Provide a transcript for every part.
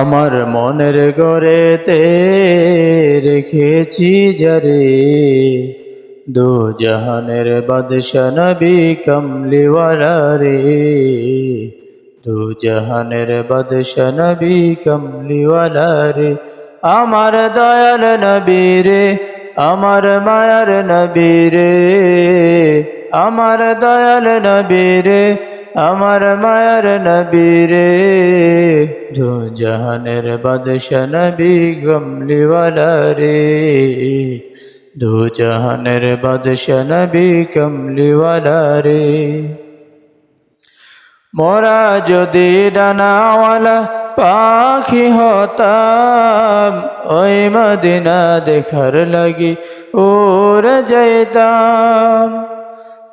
আমার মনের গড়েতে রেখেছি যারে দু জাহানের বাদশা নবী কমলিওয়ালা রে। দু জাহানের বাদশা নবী কমলিওয়ালা রে। আমার দয়াল নবী রে, আমার মায়ার নবী রে। আমার দয়াল নবী রে আমার মায়ার নবী রে। দু জাহানের বাদশা নবী কমলিওয়ালা রে। দু জাহানের বাদশা নবী কমলিওয়ালা রে। মোরা যদি ডানাওয়ালা পাখি হতাম, ওই মদিনা দেখার লাগি ওরে যাইতাম।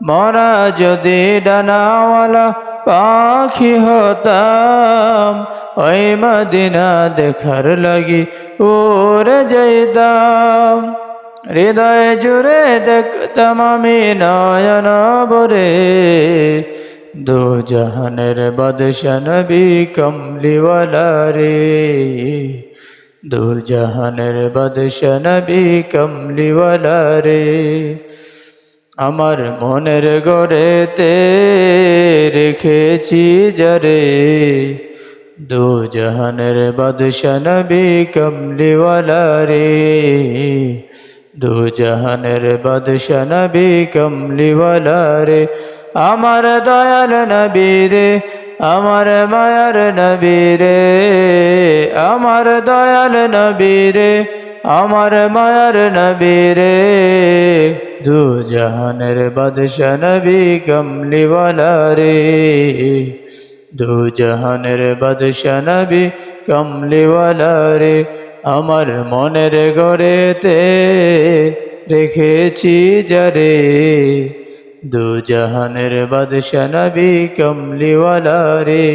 মরা যদি ডানাওয়ালা পাখি হতাম, ওই মদিনা দেখার লাগি ওরে যাইতাম। হৃদয় জুড়ে দেখতাম আমি নয়ন বরে দো জাহানের বাদশা নবী কমলিওয়ালা রে। দো জাহানের বাদশা নবী কমলিওয়ালা রে। আমার মনের গড়েতে রেখেছি যারে দো জাহানের বাদশা নবী কমলিওয়ালা রে। দু জাহানের বাদশা নবী কমলিওয়ালা রে। আমার দয়াল নবী রে, আমার মায়ার নবী রে। আমার দয়াল নবী রে আমার মায়ার নবী রে। দু জাহানের বাদশা নবী কমলিওয়ালা রে। দু জাহানের বাদশা নবী কমলিওয়ালা রে। আমার মনের গড়েতে রেখেছি যারে দু জাহানের বাদশা নবী কমলিওয়ালা রে।